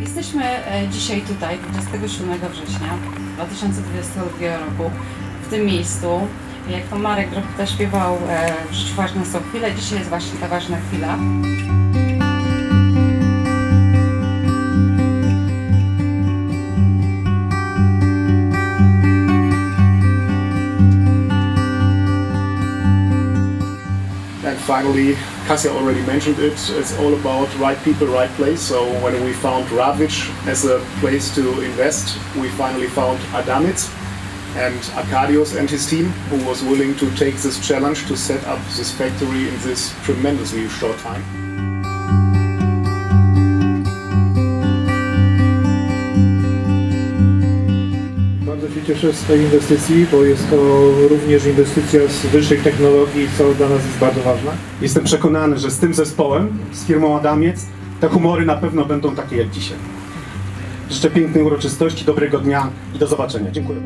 Jesteśmy e, dzisiaj tutaj, 27 września 2022 roku, w tym miejscu. Jak to Marek Drobita śpiewał, e, w życiu ważne są chwile, dzisiaj jest właśnie ta ważna chwila. And finally, Kasia already mentioned it, it's all about right people, right place. So when we found Ravic as a place to invest, we finally found Adamitz and Arkadios and his team, who was willing to take this challenge to set up this factory in this tremendously short time. Się cieszę z tej inwestycji, bo jest to również inwestycja z wyższych technologii, co dla nas jest bardzo ważne. Jestem przekonany, że z tym zespołem, z firmą Adamiec, te humory na pewno będą takie jak dzisiaj. Życzę pięknej uroczystości, dobrego dnia i do zobaczenia. Dziękuję.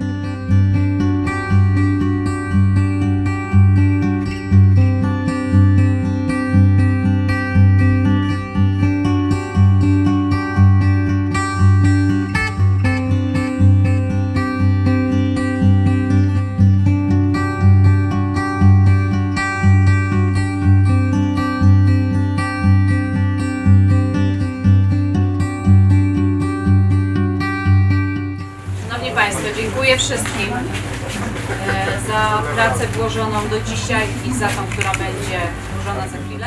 Państwo, dziękuję wszystkim e, za pracę włożoną do dzisiaj i za tą, która będzie włożona za chwilę.